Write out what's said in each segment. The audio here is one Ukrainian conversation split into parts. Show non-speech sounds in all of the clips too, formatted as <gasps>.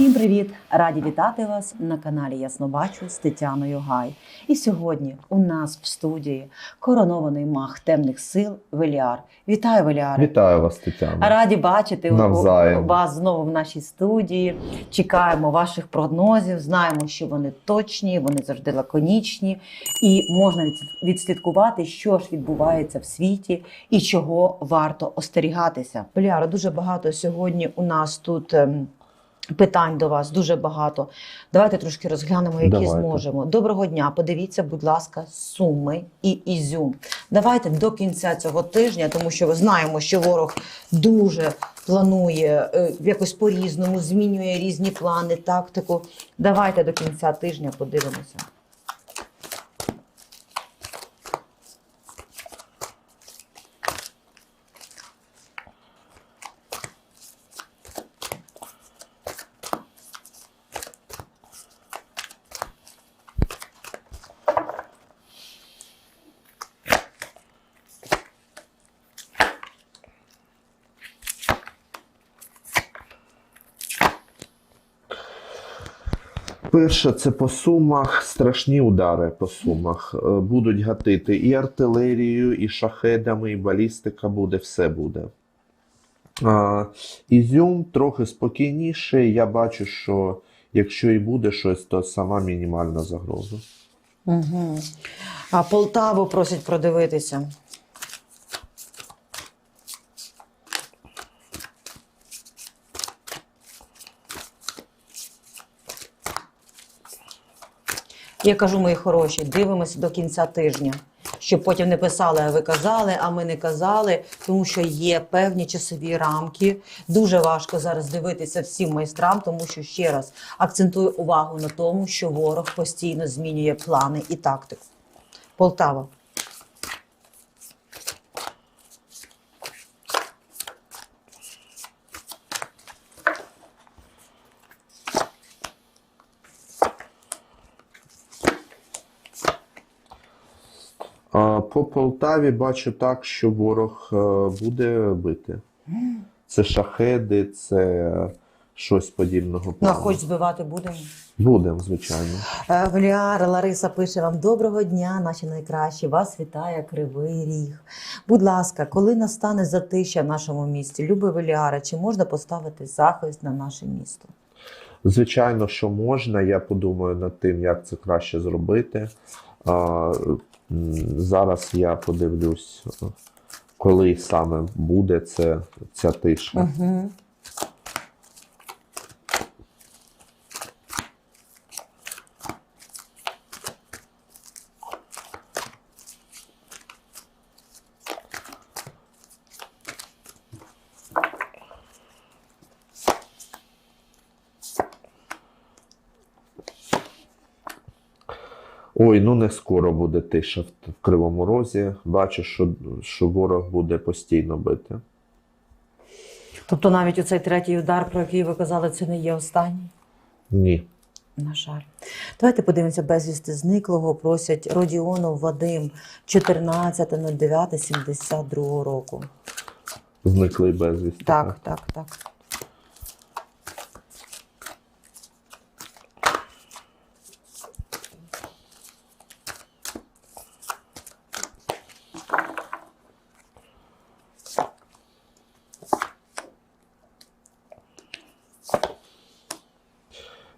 Всім привіт! Раді вітати вас на каналі Яснобачу з Тетяною Гай. І сьогодні у нас в студії коронований маг темних сил Веліар. Вітаю, Веліаре! Вітаю вас, Тетяна. Раді бачити Навзаєм. вас знову в нашій студії. Чекаємо ваших прогнозів. Знаємо, що вони точні, вони завжди лаконічні, і можна відслідкувати, що ж відбувається в світі і чого варто остерігатися. Беляра, дуже багато сьогодні у нас тут. Питань до вас дуже багато. Давайте трошки розглянемо, які Давайте. зможемо. Доброго дня. Подивіться, будь ласка, суми і ізюм. Давайте до кінця цього тижня, тому що ми знаємо, що ворог дуже планує е, якось по-різному, змінює різні плани, тактику. Давайте до кінця тижня подивимося. Перше, це по сумах страшні удари по сумах. Е, Будуть гатити і артилерією, і шахедами, і балістика буде, все буде. Ізюм трохи спокійніше. Я бачу, що якщо і буде щось, то сама мінімальна загроза. Угу. А Полтаву просять продивитися. Я кажу, мої хороші, дивимося до кінця тижня, щоб потім не писали, а ви казали, а ми не казали, тому що є певні часові рамки. Дуже важко зараз дивитися всім майстрам, тому що ще раз акцентую увагу на тому, що ворог постійно змінює плани і тактику. Полтава. По Полтаві бачу так, що ворог е, буде бити. Це шахеди, це щось подібного. Ну, а хоч збивати будемо. Будемо, звичайно. Е, Валіара Лариса пише вам доброго дня, наші найкращі. Вас вітає Кривий Ріг. Будь ласка, коли настане затища в нашому місті, любий Валіара, чи можна поставити захист на наше місто? Звичайно, що можна. Я подумаю над тим, як це краще зробити. Зараз я подивлюсь, коли саме буде це, ця тиша. Угу. Ой, ну не скоро буде тиша в, Кривому Розі. Бачу, що, що ворог буде постійно бити. Тобто навіть оцей третій удар, про який ви казали, це не є останній? Ні. На жаль. Давайте подивимося безвісти зниклого. Просять Родіонов Вадим 14.09.72 року. Зниклий безвісти. Так, так, так.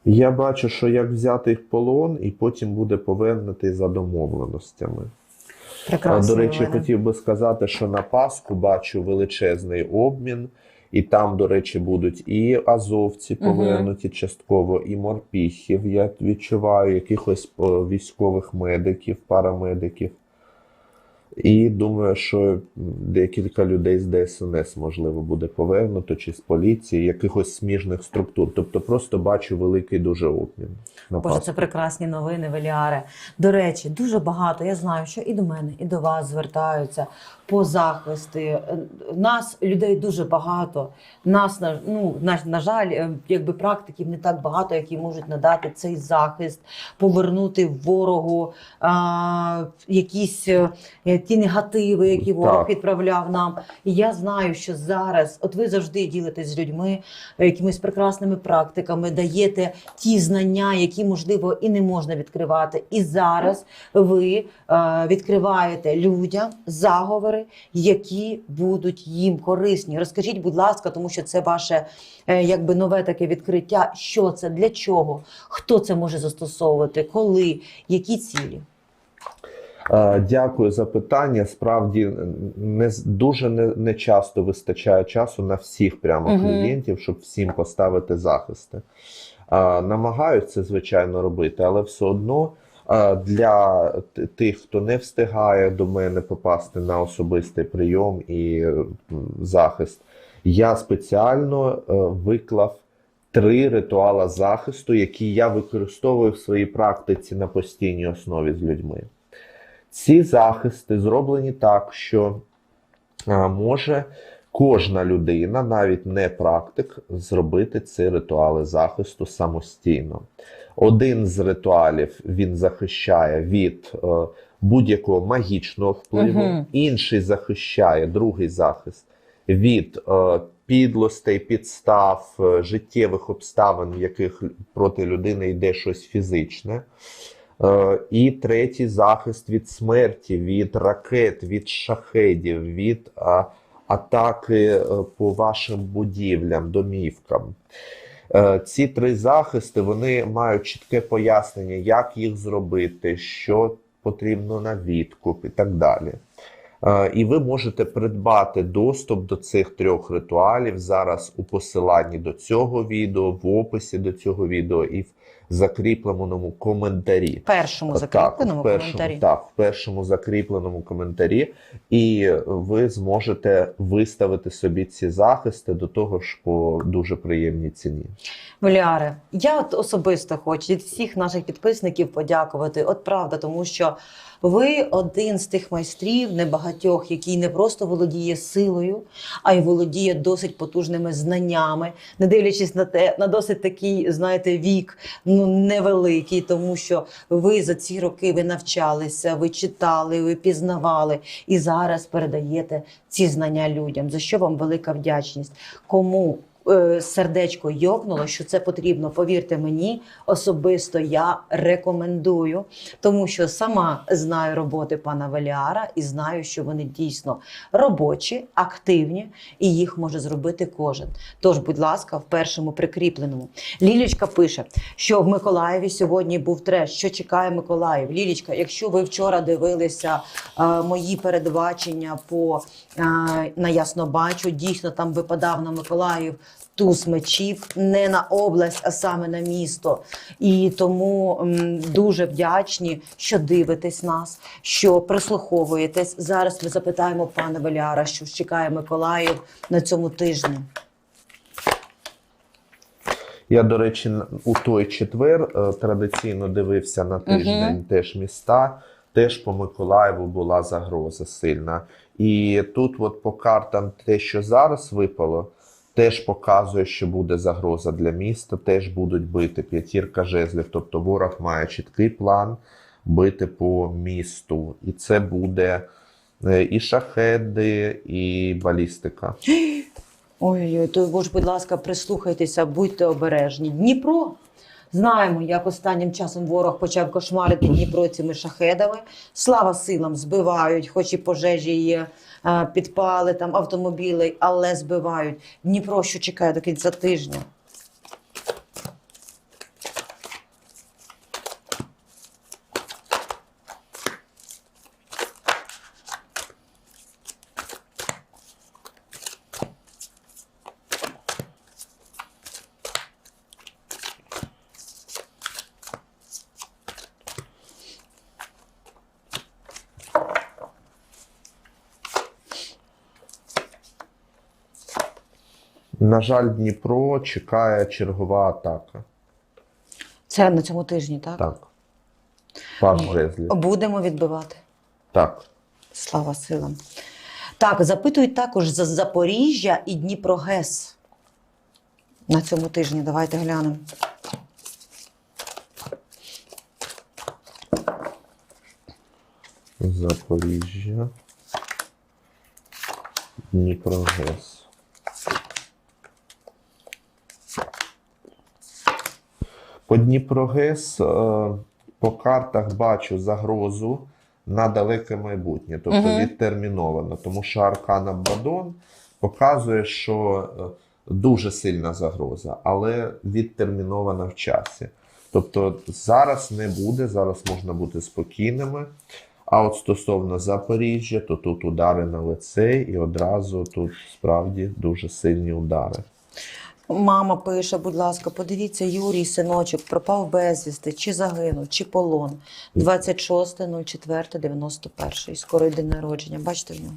Я бачу, що як взяти їх в полон, і потім буде повернути за домовленостями. Прекрасно. До речі, хотів би сказати, що на Пасху бачу величезний обмін, і там, до речі, будуть і азовці повернуті частково, і морпіхів. Я відчуваю якихось військових медиків, парамедиків. І думаю, що декілька людей з ДСНС можливо буде повернуто, чи з поліції, якихось сміжних структур. Тобто просто бачу великий дуже обмін. На Боже, це прекрасні новини, Веліаре. До речі, дуже багато. Я знаю, що і до мене, і до вас звертаються по захисти. Е, Нас людей дуже багато. Нас на ну на, на жаль, е, якби практиків не так багато, які можуть надати цей захист, повернути ворогу а, якісь е, ті негативи, які ворог Так. відправляв нам. І я знаю, що зараз, от ви завжди ділитесь з людьми якимись прекрасними практиками, даєте ті знання, які можливо і не можна відкривати. І зараз ви е, відкриваєте людям заговори, які будуть їм корисні. Розкажіть, будь ласка, тому що це ваше е, якби нове таке відкриття. Що це, для чого, хто це може застосовувати, коли, які цілі? Е, Дякую за питання. Справді не дуже не, не часто вистачає часу на всіх прямо Мгм. клієнтів, щоб всім поставити захисти. Е, Намагаються звичайно, робити, але все одно для тих, хто не встигає до мене попасти на особистий прийом і е, захист, я спеціально е, виклав три ритуали захисту, які я використовую в своїй практиці на постійній основі з людьми. Ці захисти зроблені так, що може кожна людина, навіть не практик, зробити ці ритуали захисту самостійно. Один з ритуалів він захищає від е, будь-якого магічного впливу, Мгм. інший захищає другий захист від е, підлостей, підстав, е, життєвих обставин, в яких проти людини йде щось фізичне. І третій захист від смерті, від ракет, від шахедів, від атаки е, по вашим будівлям, домівкам. Е, Ці три захисти вони мають чітке пояснення, як їх зробити, що потрібно на відкуп і так далі. Е, І ви можете придбати доступ до цих трьох ритуалів зараз у посиланні до цього відео, в описі до цього відео і в закріпленому коментарі. Першому Так, закріпленому в першому, коментарі. Так, в першому закріпленому коментарі, і ви зможете виставити собі ці захисти до того ж по дуже приємній ціні. Валяре, я от особисто хочу від всіх наших підписників подякувати. От правда, тому що ви один з тих майстрів, небагатьох, який не просто володіє силою, а й володіє досить потужними знаннями, не дивлячись на те, на досить такий, знаєте, вік ну невеликий, тому що ви за ці роки ви навчалися, ви читали, ви пізнавали і зараз передаєте ці знання людям. За що вам велика вдячність? Кому сердечко йокнуло, що це потрібно. Повірте мені, особисто я рекомендую, тому що сама знаю роботи пана Веліара і знаю, що вони дійсно робочі, активні, і їх може зробити кожен. Тож, будь ласка, в першому прикріпленому. Лілічка пише, що в Миколаєві сьогодні був треш. Що чекає Миколаїв? Лілічка, якщо ви вчора дивилися е, мої передбачення по е, на Яснобачу, дійсно там випадав на Миколаїв туз мечів не на область, а саме на місто. І тому м, дуже вдячні, що дивитесь нас, що прислуховуєтесь. Зараз ми запитаємо пана Веляра, що чекає Миколаїв на цьому тижні. Я, до речі, у той четвер е, традиційно дивився на тиждень теж міста. Теж по Миколаєву була загроза сильна. І тут, от по картам, те, що зараз випало, теж показує, що буде загроза для міста, теж будуть бити п'ятірка жезлів. Тобто ворог має чіткий план бити по місту. І це буде е, і шахеди, і балістика. <gasps> Ой-ой, то ви ж, будь ласка, прислухайтеся, будьте обережні. Дніпро. Знаємо, як останнім часом ворог почав кошмарити Дніпро цими шахедами. Слава силам, збивають, хоч і пожежі є, е, підпали там автомобілі, але збивають. Дніпро, що чекає до кінця тижня. На жаль, Дніпро чекає чергова атака. Це на цьому тижні, так? Так. Паш жезлів. Будемо відбивати. Так. Слава силам. Так, запитують також за Запоріжжя і Дніпрогес. На цьому тижні давайте глянемо. Запоріжжя. Дніпрогес. По Дніпрогес е, по картах бачу загрозу на далеке майбутнє, тобто Мгм. відтерміновано, тому що Аркан Абадон показує, що е, дуже сильна загроза, але відтермінована в часі. Тобто зараз не буде, зараз можна бути спокійними. А от стосовно Запоріжжя, то тут удари на лице, і одразу тут справді дуже сильні удари. Мама пише, будь ласка, подивіться, Юрій, синочок, пропав безвісти, чи загинув, чи полон. 26.04.91. Скоро йде народження. Бачите в нього?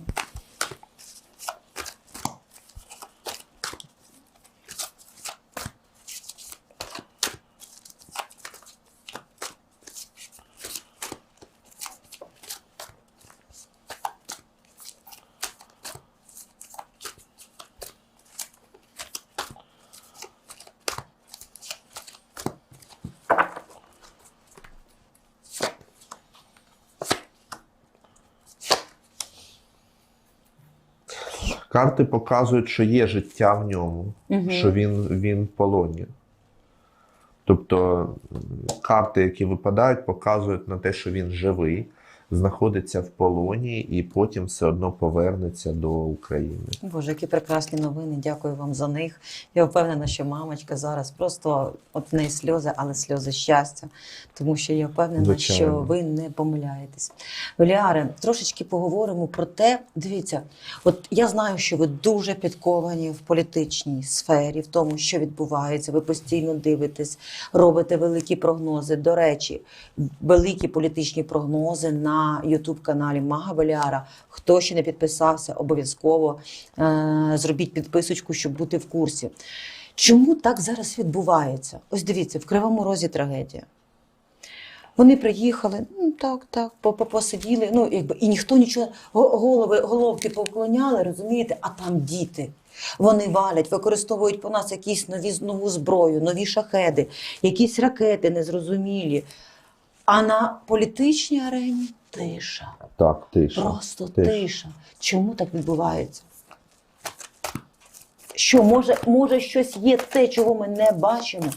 Карти показують, що є життя в ньому, угу. що він, він в полоні. Тобто карти, які випадають, показують на те, що він живий, знаходиться в полоні і потім все одно повернеться до України. Боже, які прекрасні новини. Дякую вам за них. Я впевнена, що мамочка зараз просто от в неї сльози, але сльози щастя, тому що я впевнена, Звичайно. що ви не помиляєтесь. Веліаре, трошечки поговоримо про те. Дивіться, от я знаю, що ви дуже підковані в політичній сфері, в тому, що відбувається. Ви постійно дивитесь, робите великі прогнози. До речі, великі політичні прогнози на Ютуб каналі Мага Веліара. Хто ще не підписався, обов'язково е- зробіть підписочку, щоб бути в курсі. Чому так зараз відбувається? Ось дивіться, в Кривому Розі трагедія. Вони приїхали, ну так, так, по- по- посиділи, ну якби і ніхто нічого, голови, головки повклоняли, розумієте, а там діти. Вони валять, використовують по нас якісь нові нову зброю, нові шахеди, якісь ракети незрозумілі. А на політичній арені тиша. Так, тиша. Просто Тиша. тиша. Чому так відбувається? Що, може, може, щось є те, чого ми не бачимо?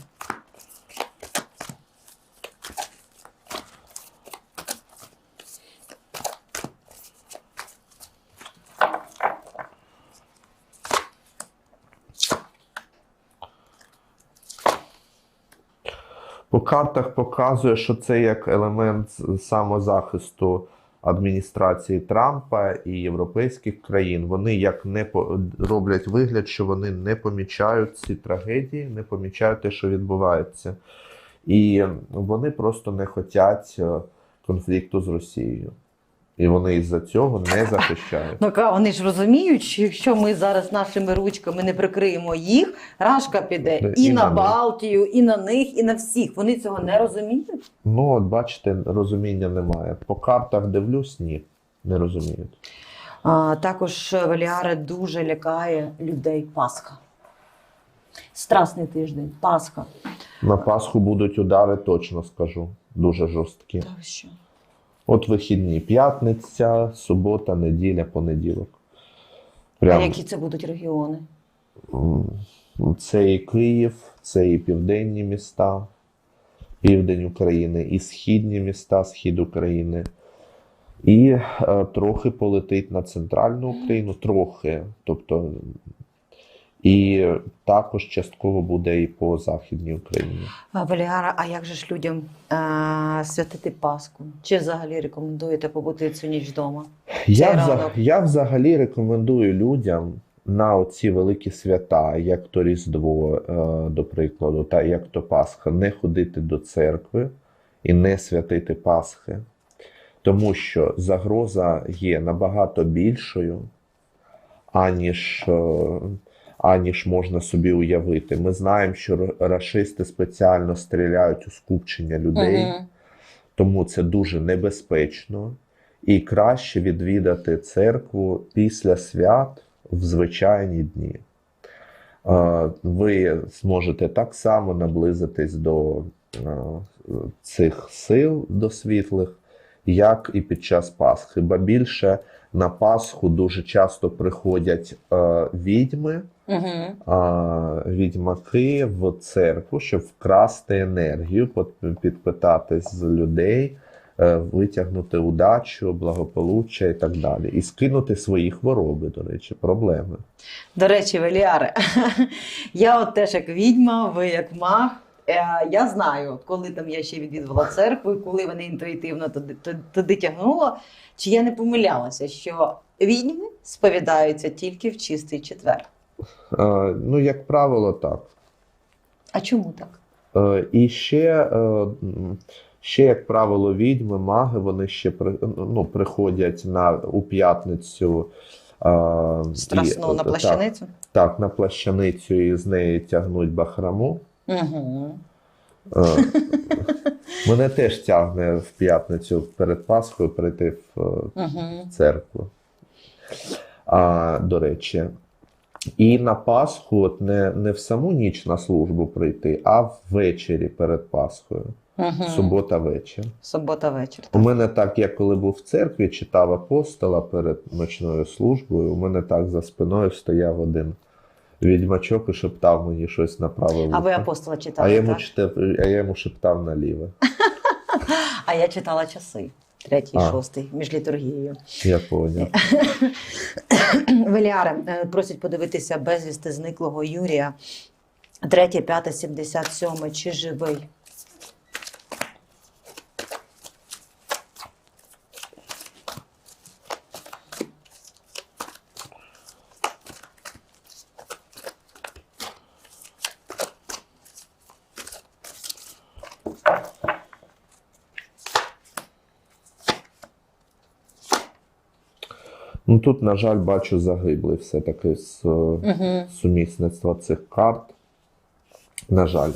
По картах показує, що це як елемент самозахисту адміністрації Трампа і європейських країн. Вони як не по- роблять вигляд, що вони не помічають ці трагедії, не помічають те, що відбувається. І вони просто не хочуть е, конфлікту з Росією. І вони із-за цього не <laughs> захищають. Ну вони ж розуміють, що якщо ми зараз нашими ручками не прикриємо їх, рашка піде і, і на, на. Балтію, і на них, і на всіх. Вони цього не розуміють. Ну, от бачите, розуміння немає. По картах дивлюсь, ні, не розуміють. А, також Валіаре дуже лякає людей Пасха. Страсний тиждень, Пасха. На Пасху будуть удари, точно скажу. Дуже жорсткі. Та ви що? От вихідні, п'ятниця, субота, неділя, понеділок. А які це будуть регіони? це і Київ, це і південні міста, південь України, і східні міста, схід України. І е, трохи полетить на центральну Україну, трохи. Тобто, і також частково буде і по Західній Україні. А, Валіара, а як же ж людям а, святити Пасху? Чи взагалі рекомендуєте побути цю ніч вдома? Я, Цей я взагалі рекомендую людям на оці великі свята, як то Різдво, е, до прикладу, та як то Пасха, не ходити до церкви і не святити Пасхи, тому що загроза є набагато більшою, аніж, е, аніж можна собі уявити. Ми знаємо, що рашисти спеціально стріляють у скупчення людей. тому це дуже небезпечно. і краще відвідати церкву після свят в звичайні дні. Ви зможете так само наблизитись до цих сил, до світлих, як і під час Пасхи. Ба більше на Пасху дуже часто приходять відьми, Угу. а, відьмаки в церкву, щоб вкрасти енергію, підпитати з людей, е, витягнути удачу, благополуччя і так далі. І скинути свої хвороби, до речі, проблеми. До речі, Веліаре, <laughs> я от теж як відьма, ви як маг. Е, Я знаю, коли там я ще відвідувала церкву, і коли мене інтуїтивно туди, туди тягнуло, чи я не помилялася, що відьми сповідаються тільки в чистий четвер. Е, Ну, як правило, так. А чому так? Е, І ще, е, ще, як правило, відьми, маги, вони ще ну, приходять на, у п'ятницю. е, і- на плащаницю? Так, на плащаницю і з неї тягнуть бахраму. Угу. Мене теж тягне в п'ятницю перед Пасхою прийти в Угу. церкву. А, до речі. І на Пасху от не, не в саму ніч на службу прийти, а ввечері перед Пасхою. Угу. Субота вечір. Субота вечір. У мене так, я коли був в церкві, читав апостола перед ночною службою, у мене так за спиною стояв один відьмачок і шептав мені щось на праве вухо. А ви апостола А читали? я йому так? читав, а я йому шептав наліве. <laughs> а я читала часи. Третій, А. шостий, між літургією. Я поняв. <coughs> Веліаре е, просять подивитися безвісти зниклого Юрія. 3, 5, 77. Чи живий? Ну тут, на жаль, бачу загиблий все-таки з Угу. сумісництва цих карт. На жаль.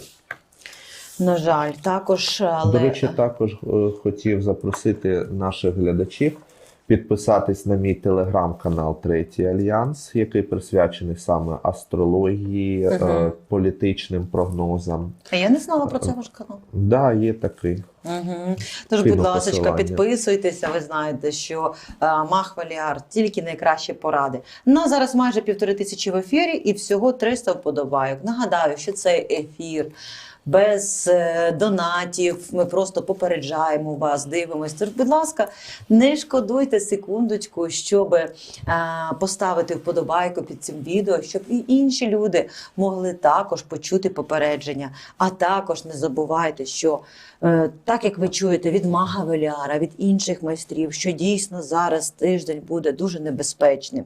На жаль, також, але До речі, також е, хотів запросити наших глядачів підписатись на мій телеграм-канал Третій Альянс, який присвячений саме астрології, е, політичним прогнозам. А я не знала про це ваш канал. Да, є такий. Угу. Тож, будь ласка, підписуйтеся. Ви знаєте, що е, Мах тільки найкращі поради. Ну зараз майже півтори тисячі в ефірі і всього 300 вподобайок. Нагадаю, що цей ефір. Без е, донатів ми просто попереджаємо вас, дивимось. Тож, будь ласка, не шкодуйте секундочку, щоб е, поставити вподобайку під цим відео, щоб і інші люди могли також почути попередження. А також не забувайте, що Е, Так як ви чуєте від мага Веліара, від інших майстрів, що дійсно зараз тиждень буде дуже небезпечним.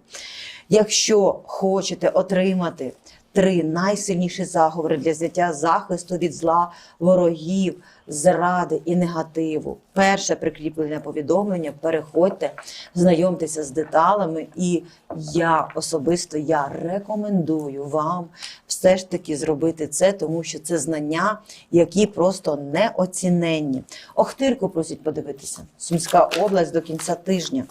Якщо хочете отримати три найсильніші заговори для зняття захисту від зла, ворогів, зради і негативу, перше прикріплене повідомлення, переходьте, знайомтеся з деталями, і я особисто я рекомендую вам все ж таки зробити це, тому що це знання, які просто неоціненні. Охтирку просять подивитися. Сумська область до кінця тижня.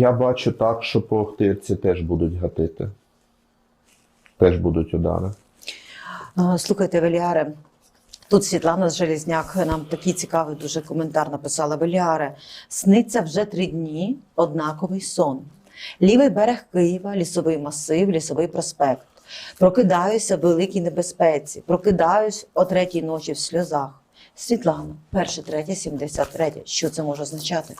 Я бачу так, що по Охтирці теж будуть гатити. Теж будуть удари. Слухайте, Веліаре. Тут Світлана Желізняк нам такий цікавий дуже коментар написала. Веліаре, сниться вже три дні однаковий сон. Лівий берег Києва, лісовий масив, лісовий проспект. Прокидаюся в великій небезпеці. Прокидаюсь о третій ночі в сльозах. Світлана, перше, третє, сімдесят третє. Що це може означати?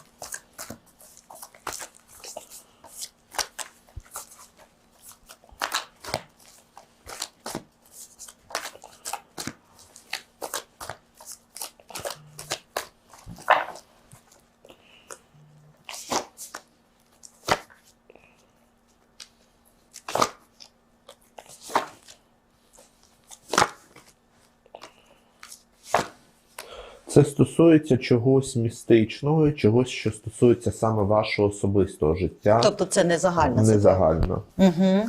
Стосується чогось містичного, чогось, що стосується саме вашого особистого життя, Тобто це не загальна не загальна. Угу.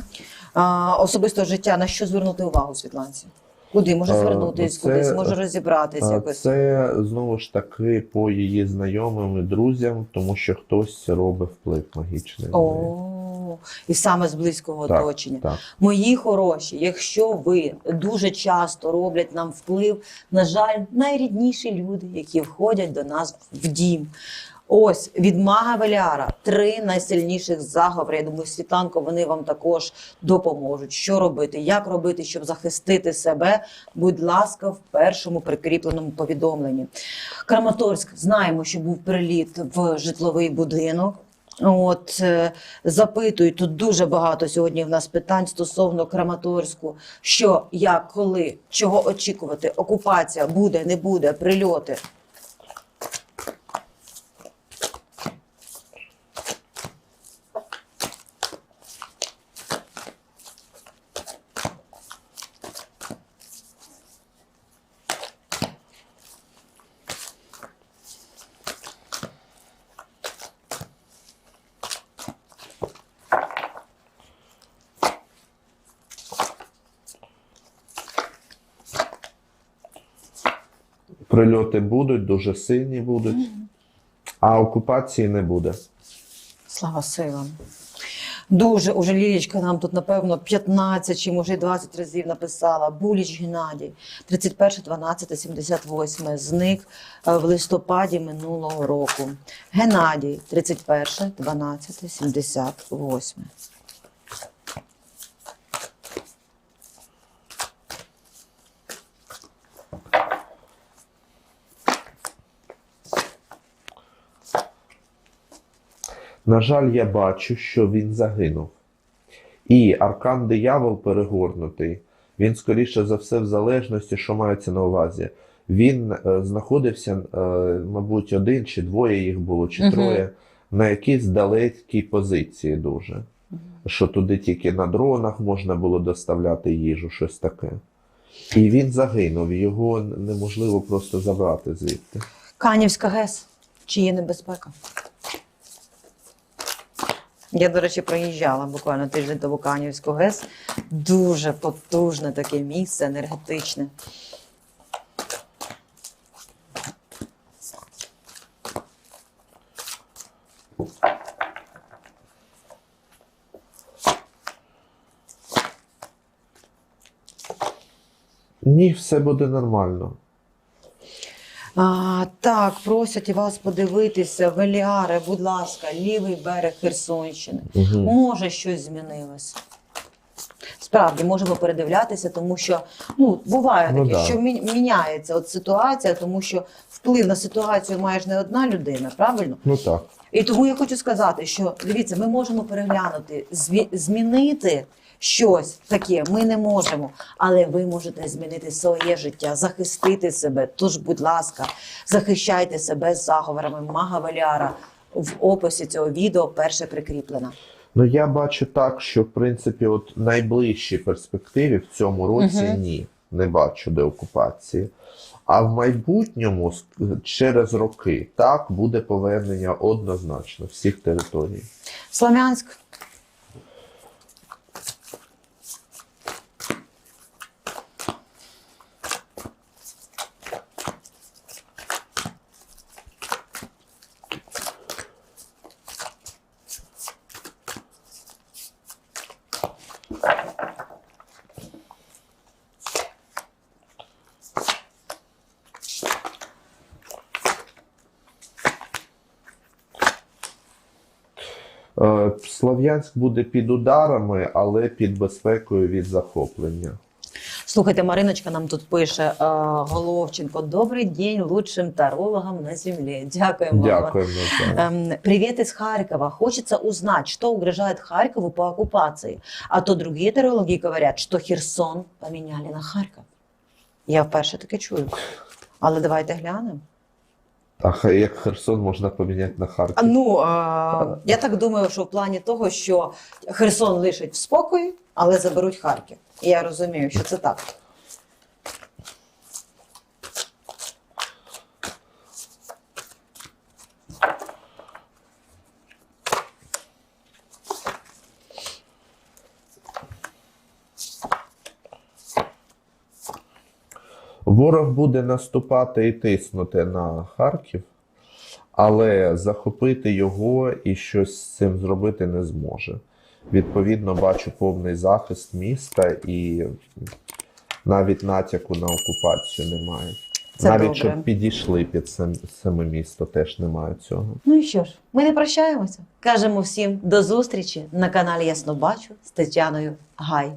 А, особисто життя на що звернути увагу, Світланці? Куди може Е, звернутись, це- кудись може розібратись А якось. Це знову ж таки по її знайомим і друзям, тому що хтось робить вплив магічний. О, і саме з близького Так, оточення. Так. Мої хороші, якщо ви дуже часто роблять нам вплив, на жаль, найрідніші люди, які входять до нас в дім. Ось від мага Веліара три найсильніших заговори. Я думаю, Світланко, вони вам також допоможуть. Що робити, як робити, щоб захистити себе. Будь ласка, в першому прикріпленому повідомленні. Краматорськ знаємо, що був приліт в житловий будинок. От е, запитують тут дуже багато сьогодні в нас питань стосовно Краматорську, що, як, коли, чого очікувати, окупація буде, не буде, прильоти. Прильоти будуть, дуже сильні будуть, а окупації не буде. Слава силам. Дуже уже Лілічка нам тут, напевно, 15 чи може й 20 разів написала. Буліч Геннадій, 31.12.78, зник е, в листопаді минулого року. Геннадій, 31.12.78. На жаль, я бачу, що він загинув. І аркан диявол перегорнутий. Він, скоріше за все, в залежності, що мається на увазі. Він е, знаходився, е, мабуть, один чи двоє їх було, чи Мгм. троє, на якійсь далекій позиції дуже. Що туди тільки на дронах можна було доставляти їжу, щось таке. І він загинув, його неможливо просто забрати звідти. Канівська ГЕС. Чи є небезпека? Я, до речі, проїжджала буквально тиждень тому Канівську ГЕС. Дуже потужне таке місце, енергетичне. Ні, все буде нормально. А, так, просять вас подивитися, Веліаре, будь ласка, лівий берег Херсонщини. Угу. Може, щось змінилось. Справді можемо передивлятися, тому що ну буває Ну, таке, да. що мі- міняється от ситуація, тому що вплив на ситуацію має ж не одна людина, правильно? Ну так. І тому я хочу сказати, що дивіться, ми можемо переглянути, змінити щось таке. Ми не можемо, але ви можете змінити своє життя, захистити себе. Тож, будь ласка, захищайте себе з заговорами Мага Валяра. В описі цього відео перше прикріплено. Ну я бачу так, що в принципі, от найближчій перспективі в цьому році угу. ні, не бачу деокупації. А в майбутньому через роки так буде повернення однозначно всіх територій. Слов'янськ. Слов'янськ буде під ударами, але під безпекою від захоплення. Слухайте, Мариночка нам тут пише е, Головченко. Добрий день лучшим тарологам на землі. Дякуємо. вам. Дякуємо. за- Эм, Привет из Харькова. Хочется узнать, что угрожает Харькову по оккупации. А то другие тарологи говорят, что Херсон поменяли на Харків. Я вперше таке чую. Але давайте глянемо. А як Херсон можна поміняти на Харків? А, Ну, е, я так думаю, що в плані того, що Херсон лишить в спокої, але заберуть Харків. І я розумію, що це так. Ворог буде наступати і тиснути на Харків, але захопити його і щось з цим зробити не зможе. Відповідно, бачу повний захист міста і навіть натяку на окупацію немає. Це навіть добре. щоб підійшли під сам- саме місто, теж немає цього. Ну і що ж, ми не прощаємося. Кажемо всім до зустрічі на каналі Ясно Бачу з Тетяною Гай.